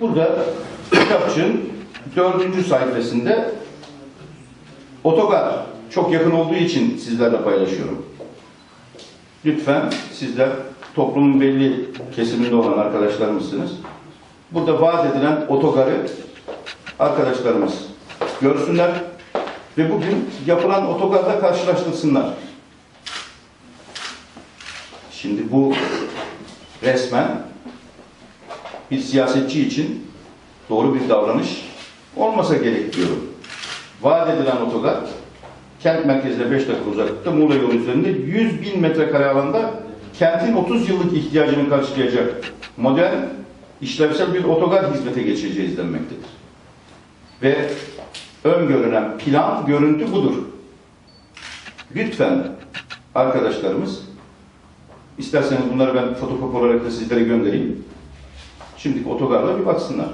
Burada kitapçığın dördüncü sayfasında otogar çok yakın olduğu için sizlerle paylaşıyorum. Lütfen sizler toplumun belli kesiminde olan arkadaşlarımızsınız. Burada vaat edilen otogarı arkadaşlarımız görsünler ve bugün yapılan otogarla karşılaştırsınlar. Şimdi bu resmen bir siyasetçi için doğru bir davranış olmasa gerek diyorum. Vaat edilen otogar kent merkezine 5 dakika uzaklıkta Muğla yolu üzerinde 100 bin metrekare alanda kentin 30 yıllık ihtiyacını karşılayacak modern, işlevsel bir otogar hizmete geçeceğiz denmektedir. Ve öngörülen plan, görüntü budur. Lütfen arkadaşlarımız, isterseniz bunları ben fotokopi olarak da sizlere göndereyim. Şimdiki otogarla bir baksınlar.